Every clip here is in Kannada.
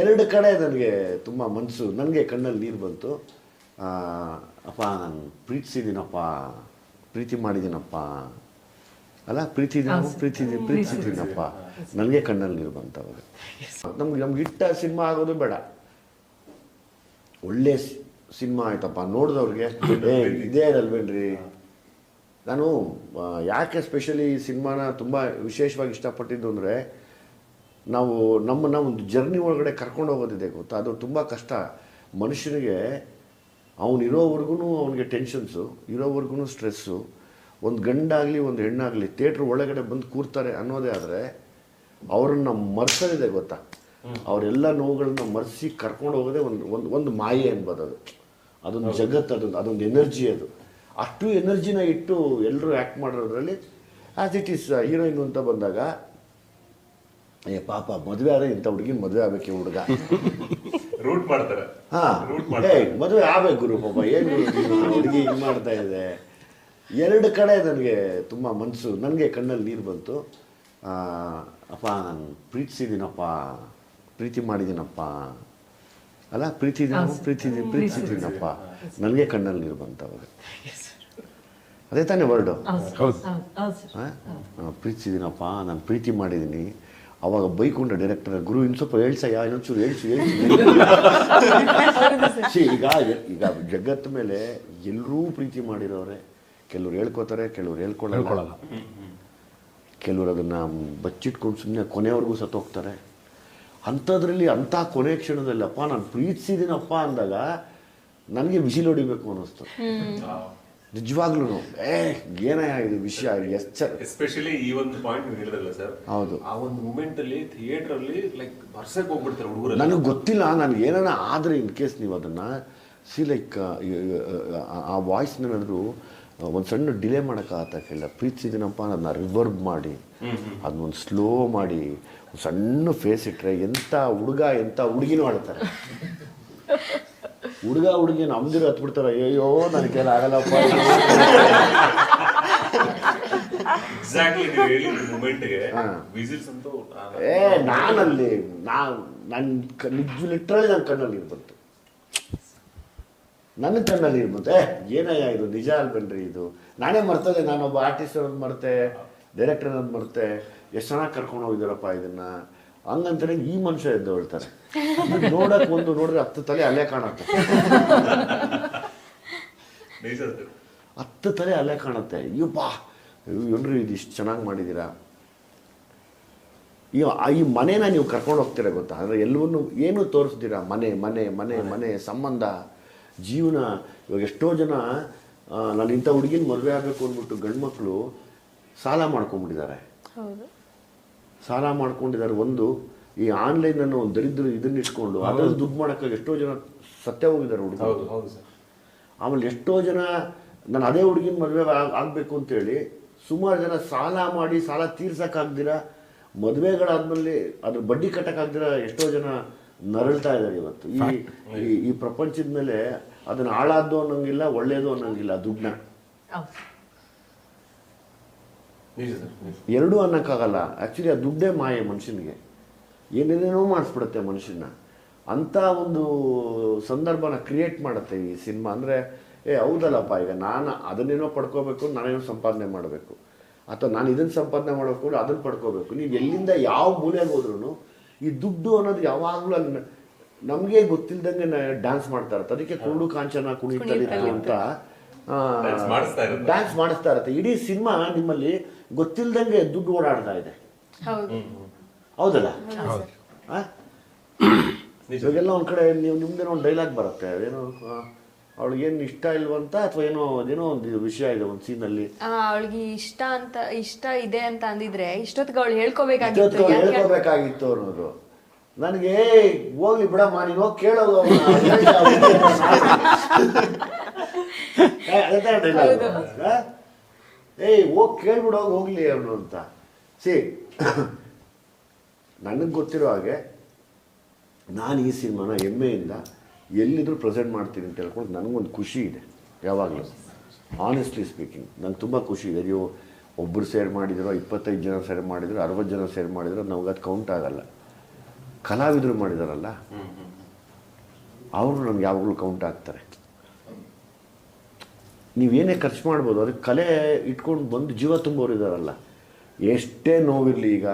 ಎರಡು ಕಡೆ ನನಗೆ ತುಂಬ ಮನಸ್ಸು ನನಗೆ ಕಣ್ಣಲ್ಲಿ ನೀರು ಬಂತು. ಅಪ್ಪ ನಾನು ಪ್ರೀತಿಸಿದ್ದೀನಪ್ಪ ಪ್ರೀತಿ ಮಾಡಿದ್ದೀನಪ್ಪ. ಅಲ್ಲ ಪ್ರೀತಿ ಪ್ರೀತಿ ಪ್ರೀತಿಸಿದ್ದೀನಪ್ಪ ನನಗೆ ಕಣ್ಣಲ್ಲಿ ನೀರು ಬಂತು ಅವಾಗ ನಮ್ಗೆ ನಮ್ಗೆ ಇಟ್ಟ ಸಿನಿಮಾ ಆಗೋದು ಬೇಡ. ಒಳ್ಳೆ ಸಿನಿಮಾ ಆಯ್ತಪ್ಪ ನೋಡಿದವ್ರಿಗೆ. ಏ ಇದೇ ಅಲ್ವೇನ್ರಿ ನಾನು ಯಾಕೆ ಸ್ಪೆಷಲಿ ಈ ಸಿನಿಮಾನ ತುಂಬ ವಿಶೇಷವಾಗಿ ಇಷ್ಟಪಟ್ಟಿದ್ದು ಅಂದರೆ ನಾವು ನಮ್ಮನ್ನ ಒಂದು ಜರ್ನಿ ಒಳಗಡೆ ಕರ್ಕೊಂಡು ಹೋಗೋದಿದೆ ಗೊತ್ತಾ? ಅದು ತುಂಬ ಕಷ್ಟ. ಮನುಷ್ಯನಿಗೆ ಅವನಿರೋವರೆಗೂ ಅವನಿಗೆ ಟೆನ್ಷನ್ಸು ಇರೋವರೆಗೂ ಸ್ಟ್ರೆಸ್ಸು ಒಂದು ಗಂಡಾಗಲಿ ಒಂದು ಹೆಣ್ಣಾಗಲಿ ಥಿಯೇಟ್ರ್ ಒಳಗಡೆ ಬಂದು ಕೂರ್ತಾರೆ ಅನ್ನೋದೇ ಆದರೆ ಅವರನ್ನು ಮರ್ಸೋದಿದೆ ಗೊತ್ತಾ? ಅವರೆಲ್ಲ ನೋವುಗಳನ್ನ ಮರೆಸಿ ಕರ್ಕೊಂಡು ಹೋಗೋದೇ ಒಂದು ಒಂದು ಒಂದು ಮಾಯೆ ಅನ್ಬೋದು ಅದು. ಅದೊಂದು ಜಗತ್ತು ಅದೊಂದು ಅದೊಂದು ಎನರ್ಜಿ ಅದು. ಅಷ್ಟು ಎನರ್ಜಿನ ಇಟ್ಟು ಎಲ್ಲರೂ ಆ್ಯಕ್ಟ್ ಮಾಡೋದ್ರಲ್ಲಿ ಆ್ಯಸ್ ಇಟ್ ಈಸ್ ಹೀರೋಯಿನ್ ಅಂತ ಬಂದಾಗ ಏ ಪಾಪ ಮದುವೆ ಆದರೆ ಇಂಥ ಹುಡುಗಿ ಮದುವೆ ಆಗಬೇಕು ಹುಡುಗ. ರೂಟ್ ಮಾಡ್ತಾರೆ. ಹಾ. ರೂಟ್ ಏ ಮದುವೆ ಆಗ್ಬೇಕು ಗುರು ಪಾಪ. ಏನು ಹುಡುಗಿ ಹಿಂಗೆ ಮಾಡ್ತಾ ಇದೆ? ಎರಡು ಕಡೆ ನನಗೆ ತುಂಬ ಮನಸ್ಸು ನನಗೆ ಕಣ್ಣಲ್ಲಿ ನೀರು ಬಂತು. ಅಪ್ಪ ನಾನು ಪ್ರೀತಿಸಿದ್ದೀನಪ್ಪ. ಪ್ರೀತಿ ಮಾಡಿದ್ದೀನಪ್ಪ. ಅಲ್ಲ ಪ್ರೀತಿ ಪ್ರೀತಿ ಪ್ರೀತಿಸಿದ್ದೀನಪ್ಪ. ನನಗೆ ಕಣ್ಣಲ್ಲಿ ನೀರು ಬಂತು ಅವಾಗ ಅದೇ ತಾನೇ ವರ್ಡು ಹೌದು. ಹೌದು. ಹೌದು. ಸರ್ ಹಾಂ? ಪ್ರೀತಿಸಿದ್ದೀನಪ್ಪ. ನಾನು ಪ್ರೀತಿ ಮಾಡಿದ್ದೀನಿ. ಅವಾಗ ಬೈಕೊಂಡ ಡೈರೆಕ್ಟರ್ ಗುರು ಇನ್ನು ಸ್ವಲ್ಪ ಹೇಳ್ಸಯ್ಯ ಇನ್ನೊಂಚೂರು ಹೇಳ್ಸು ಹೇಳ್ಸು. ಸಿ ಈಗ ಈಗ ಜಗತ್ತ ಮೇಲೆ ಎಲ್ಲರೂ ಪ್ರೀತಿ ಮಾಡಿರೋರೆ. ಕೆಲವ್ರು ಹೇಳ್ಕೊತಾರೆ ಕೆಲವ್ರು ಹೇಳ್ಕೊಳ್ಳಲ್ಲ ಹೇಳ್ಕೊಳ್ಳಲ್ಲ ಕೆಲವರು ಅದನ್ನು ಬಚ್ಚಿಟ್ಕೊಂಡು ಸುಮ್ಮನೆ ಕೊನೆವರೆಗೂ ಸತ್ತೋಗ್ತಾರೆ. ಅಂಥದ್ರಲ್ಲಿ ಅಂಥ ಕೊನೆ ಕ್ಷಣದಲ್ಲಪ್ಪ ನಾನು ಪ್ರೀತಿಸಿದ್ದೀನಪ್ಪ ಅಂದಾಗ ನನಗೆ ಬಿಸಿಲು ಹೊಡಿಬೇಕು ಅನ್ನಿಸ್ತು ನಿಜವಾಗ್ಲೂ ಏ ಇದು ವಿಷಯ ಎಚ್ಚರ ಎಸ್ಪೆಷಲಿ ಈ ಒಂದು ಪಾಯಿಂಟ್ ನೀವು ಹೇಳಿದ್ರಲ್ಲ ಸರ್ ಹೌದು. ಆ ಒಂದು ಮೂಮೆಂಟ್ ಅಲ್ಲಿ ಥಿಯೇಟರ್ ಅಲ್ಲಿ ಲೈಕ್ ಬರ್ಸಕ್ ಹೋಗ್ಬಿಡ್ತಾರೆ ಹುಡುಗರು ನನಗೆ ಗೊತ್ತಿಲ್ಲ ನನಗೆ ಏನಾರ ಆದರೆ ಇನ್ ಕೇಸ್ ನೀವು ಅದನ್ನ ಸಿ ಲೈಕ್ ಆ ವಾಯ್ಸ್ನೇನಾದರೂ ಒಂದು ಸಣ್ಣ ಡಿಲೇ ಮಾಡೋಕ್ಕಾಗತ್ತ ಕೇಳ ಪ್ರೀತಿಸಿದ್ದೀನಪ್ಪ ಅದನ್ನ ರಿವರ್ಬ್ ಮಾಡಿ ಅದನ್ನೊಂದು ಸ್ಲೋ ಮಾಡಿ ಒಂದ್ ಸಣ್ಣ ಫೇಸ್ ಇಟ್ಟರೆ ಎಂಥ ಹುಡುಗ ಎಂಥ ಹುಡುಗಿನೂ ಆಡ್ತಾರೆ ಹುಡುಗ ಹುಡುಗಿ ನಮ್ದಿರು ಹತ್ ಬಿಡ್ತಾರ ಅಯ್ಯೋ ನನ್ ಕೈಲಿ ಆಗಲ್ಲಪ್ಪ ಏ ನಾನಲ್ಲಿ ನಾನು ನನ್ನ ನಿಜ ಲಿಟ್ರಲಿ ನನ್ನ ಕಣ್ಣಲ್ಲಿ ನೀರು ಬಂತು. ನನ್ನ ಕಣ್ಣಲ್ಲಿ ನೀರು ಬಂತು. ಏ ಏನಯ್ಯ ಇದು? ನಿಜ ಅಲ್ಬೇನ್ರಿ ಇದು? ನಾನೇ ಮರ್ತದೆ ನಾನೊಬ್ಬ ಆರ್ಟಿಸ್ಟ್ ಅನ್ನೋದು ಮರ್ತೆ ಡೈರೆಕ್ಟರ್ ಅನ್ನೋದು ಮರ್ತೆ. ಎಷ್ಟು ಚೆನ್ನಾಗಿ ಕರ್ಕೊಂಡು ಹೋಗಿದ್ದಾರಪ್ಪ ಇದನ್ನ? ಹಂಗಂತಾನೆ ಈ ಮನುಷ್ಯ ಎದ್ದು ಹೇಳ್ತಾರೆ. ನೋಡಕ್ ಒಂದು ನೋಡಿದ್ರೆ ಹತ್ತು ತಲೆ ಅಲೆ ಕಾಣುತ್ತೆ. ಹತ್ತು ತಲೆ ಅಲೆ ಕಾಣುತ್ತೆ. ಅಯ್ಯಪ್ಪಾ ಏನ್ರಿ ಇದು ಇಷ್ಟು ಚೆನ್ನಾಗಿ ಮಾಡಿದ್ದೀರಾ ಈ ಮನೆನ ಈ ಮನೇನ ನೀವು ಕರ್ಕೊಂಡು ಹೋಗ್ತೀರ ಗೊತ್ತಾ? ಅಂದ್ರೆ ಎಲ್ಲವನ್ನೂ ಏನು ತೋರಿಸ್ತೀರಾ? ಮನೆ ಮನೆ ಮನೆ ಮನೆ ಸಂಬಂಧ ಜೀವನ. ಇವಾಗ ಎಷ್ಟೋ ಜನ ನಾನು ಇಂಥ ಹುಡುಗಿನ ಮದುವೆ ಆಗಬೇಕು ಅಂದ್ಬಿಟ್ಟು ಗಂಡು ಮಕ್ಕಳು ಸಾಲ ಮಾಡ್ಕೊಂಡ್ಬಿಟ್ಟಿದ್ದಾರೆ. ಹೌದು. ಸಾಲ ಮಾಡ್ಕೊಂಡಿದ್ದಾರೆ ಒಂದು ಈ ಆನ್ಲೈನ್ ಅನ್ನೋ ಒಂದು ದರಿದ್ರ ಇದನ್ನ ಇಟ್ಕೊಂಡು ಅದ್ರಲ್ಲಿ ದುಡ್ಡು ಮಾಡೋಕ್ಕಾಗಿ ಎಷ್ಟೋ ಜನ ಸತ್ಯ ಹೋಗಿದ್ದಾರೆ ಹುಡುಗ ಹೌದು ಸರ್. ಆಮೇಲೆ ಎಷ್ಟೋ ಜನ ನಾನು ಅದೇ ಹುಡುಗಿನ ಮದುವೆ ಆಗಬೇಕು ಅಂತೇಳಿ ಸುಮಾರು ಜನ ಸಾಲ ಮಾಡಿ ಸಾಲ ತೀರ್ಸೋಕ್ಕಾಗ್ದಿರ ಮದುವೆಗಳಾದ್ಮೇಲೆ ಅದ್ರ ಬಡ್ಡಿ ಕಟ್ಟಕ್ಕಾಗ್ದಿರ ಎಷ್ಟೋ ಜನ ನರಳ್ತಾ ಇದ್ದಾರೆ ಇವತ್ತು. ಈ ಈ- ಈ ಪ್ರಪಂಚದ ಮೇಲೆ ಅದನ್ನ ಹಾಳಾದ್ದು ಅನ್ನೋಂಗಿಲ್ಲ ಒಳ್ಳೇದು ಅನ್ನೋಂಗಿಲ್ಲ ದುಡ್ಡನ್ನ. ಎರಡೂ ಅನ್ನೋಕ್ಕಾಗಲ್ಲ. ಆ್ಯಕ್ಚುಲಿ ಆ ದುಡ್ಡೇ ಮಾಯೆ ಮನುಷ್ಯನಿಗೆ. ಏನೇನೇನೋ ಮಾಡಿಸ್ಬಿಡುತ್ತೆ ಮನುಷ್ಯನ. ಅಂಥ ಒಂದು ಸಂದರ್ಭನ ಕ್ರಿಯೇಟ್ ಮಾಡುತ್ತೆ ಈ ಸಿನಿಮಾ. ಅಂದರೆ ಏ ಹೌದಲ್ಲಪ್ಪ ಈಗ ನಾನು ಅದನ್ನೇನೋ ಪಡ್ಕೋಬೇಕು ನಾನೇನೋ ಸಂಪಾದನೆ ಮಾಡಬೇಕು. ಅಥವಾ ನಾನು ಇದನ್ನು ಸಂಪಾದನೆ ಮಾಡಬೇಕು ಅದನ್ನು ಪಡ್ಕೋಬೇಕು. ನೀವು ಎಲ್ಲಿಂದ ಯಾವ ಮೂಲೆಗೆ ಹೋದ್ರೂ ಈ ದುಡ್ಡು ಅನ್ನೋದು ಯಾವಾಗಲೂ ಅಲ್ಲಿ ನಮಗೆ ಗೊತ್ತಿಲ್ದಂಗೆ ಡ್ಯಾನ್ಸ್ ಮಾಡ್ತಾ ಇರುತ್ತೆ. ಅದಕ್ಕೆ ಕುರುಡು ಕಾಂಚನ ಕುಣಿತಲಿತ್ತು ಅಂತ. ಡ್ಯಾನ್ಸ್ ಮಾಡಿಸ್ತಾ ಇರುತ್ತೆ. ಇಡೀ ಸಿನಿಮಾ ನಿಮ್ಮಲ್ಲಿ ಗೊತ್ತಿಲ್ದಂಗೆ ದುಡ್ಡು ಓಡಾಡ್ತಾ ಇದೆ. ಹೌದು. ಹೌದಲ್ಲ. ಇವಾಗೆಲ್ಲ ಒಂದ್ ಕಡೆ ನೀವು ನಿಮ್ದೇನೋ ಒಂದು ಡೈಲಾಗ್ ಬರುತ್ತೆ. ಏನೋ ಅವಳಿಗೇನು ಇಷ್ಟ ಇಲ್ವಂತ ಅಥವಾ ಏನೋ ಅದೇನೋ ಒಂದು ವಿಷಯ ಇದೆ ಒಂದು ಸೀನಲ್ಲಿ ಅವಳಿಗೆ ಇಷ್ಟ ಅಂತ ಇಷ್ಟ ಇದೆ ಅಂತ ಅಂದಿದ್ರೆ ಇಷ್ಟೊತ್ತಿಗೆ ಅವಳು ಹೇಳ್ಕೋಬೇಕಾಗಿತ್ತು. ಹೇಳ್ಕೋಬೇಕಾಗಿತ್ತು ಅನ್ನೋದು. ನನಗೆ "ಏಯ್, ಹೋಗ್ಲಿ ಬಿಡಮ್ಮ ನೀನು ಹೋಗಿ ಕೇಳೋದು ಏಯ್ ಹೋಗಿ ಕೇಳ್ಬಿಡೋ ಹೋಗ್ಲಿ ಅವನು ಅಂತ. ಸಿ ನನಗೆ ಗೊತ್ತಿರೋ ಹಾಗೆ ನಾನು ಈ ಸಿನಿಮಾನ ಹೆಮ್ಮೆಯಿಂದ ಎಲ್ಲಿದ್ರೂ ಪ್ರೆಸೆಂಟ್ ಮಾಡ್ತೀನಿ ಅಂತ ಹೇಳ್ಕೊಂಡು ನನಗೊಂದು ಖುಷಿ ಇದೆ ಯಾವಾಗಲೂ. ಆನೆಸ್ಟ್ಲಿ ಸ್ಪೀಕಿಂಗ್ ನಂಗೆ ತುಂಬ ಖುಷಿ ಇದೆ. ನೀವು ಒಬ್ಬರು ಸೇರ್ ಮಾಡಿದ್ರು ಇಪ್ಪತ್ತೈದು ಜನ ಸೇರ್ ಮಾಡಿದ್ರು ಅರವತ್ತು ಜನ ಸೇರ್ ಮಾಡಿದ್ರು ನಮ್ಗೆ ಅದು ಕೌಂಟ್ ಆಗಲ್ಲ. ಕಲಾವಿದರು ಮಾಡಿದಾರಲ್ಲ ಅವರು ನಮ್ಗೆ ಯಾವಾಗಲೂ ಕೌಂಟ್ ಆಗ್ತಾರೆ. ನೀವೇನೇ ಖರ್ಚು ಮಾಡ್ಬೋದು, ಅದಕ್ಕೆ ಕಲೆ ಇಟ್ಕೊಂಡು ಬಂದು ಜೀವ ತುಂಬೋರು ಇದ್ದಾರಲ್ಲ ಎಷ್ಟೇ ನೋವಿರಲಿ ಈಗ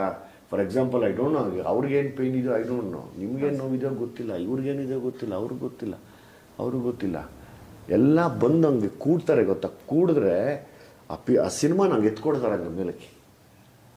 for example I don't know ಅವ್ರಿಗೇನು ಪೇಯ್ನ್ ಇದೆಯೋ ಐ ಡೋಂಟ್ ನೋ ನಿಮ್ಗೇನು ನೋವಿದೆಯೋ ಗೊತ್ತಿಲ್ಲ, ಇವ್ರಿಗೇನಿದೆಯೋ ಗೊತ್ತಿಲ್ಲ, ಅವ್ರಿಗೆ ಗೊತ್ತಿಲ್ಲ ಅವ್ರಿಗೆ ಗೊತ್ತಿಲ್ಲ. ಎಲ್ಲ ಬಂದು ಹಂಗೆ ಕೂಡ್ತಾರೆ ಗೊತ್ತಾ? ಕೂಡಿದ್ರೆ ಆ ಪಿ ಆ ಸಿನಿಮಾ ನಂಗೆ ಎತ್ಕೊಡ್ತಾರೆ ಹಂಗೆ ಮೇಲಕ್ಕೆ.